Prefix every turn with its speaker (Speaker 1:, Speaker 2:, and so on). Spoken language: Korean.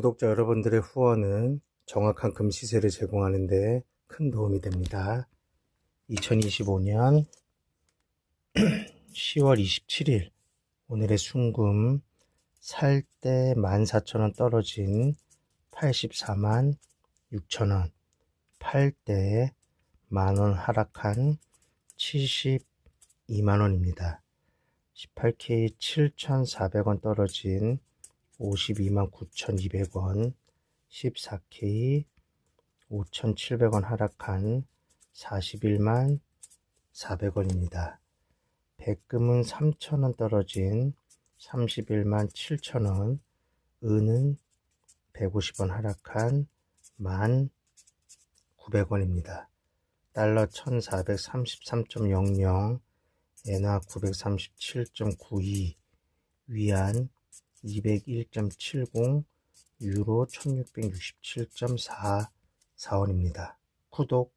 Speaker 1: 구독자 여러분들의 후원은 정확한 금시세를 제공하는 데 큰 도움이 됩니다. 2025년 10월 27일 오늘의 순금 살 때 14,000원 떨어진 84만 6천원 팔 때 만원 하락한 72만원입니다. 18K 7,400원 떨어진 52만 9,200원 14K 5,700원 하락한 41만 400원입니다. 백금은 3,000원 떨어진 31만 7천원, 은은 150원 하락한 1만 900원입니다. 달러 1433.00, 엔화 937.92, 위안 201.70, 유로 1667.44원입니다. 구독,